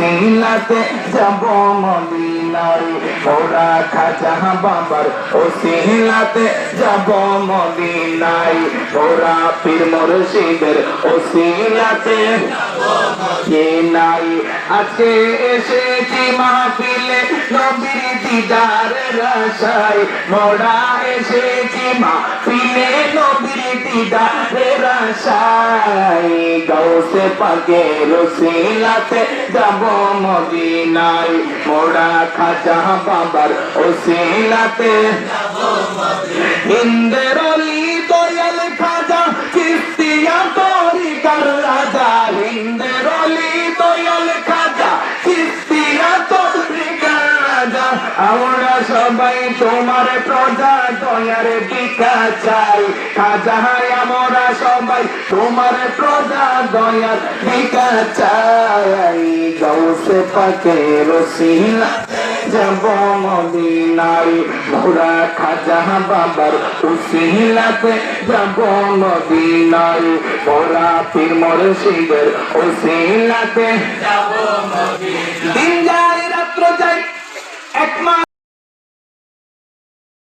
ওসিলাতে যাব মদিনায় মোরা খাজা বাবার ওসিলাতে যাব মদিনায় মোরা পীর মুর্শিদের ওসিলাতে কে নাই? আজকে এসেছি মাহফিলে নবীর দিদারের আশায়। মোরা এসেছি মাহফিলে আশায় গাউসে পাকে রসিলাতে যাব মদিনায়। মোড়া খাজা বাবার ওসিলাতে ইন্দের রাজা আমরা সবাই তোমার প্রজা দয়ার দিকা চাই খাজা আমরা সবাই তোমার প্রজা দয়ার দিকা চাই গৌসে পাকে রসিলা, যাব মদিনায়। মোরা খাজা বাবার উসিলাতে যাব মদিনায়। মোরা পীর মুর্শিদের উসিলাতে যাব মদিনায়। এক মাস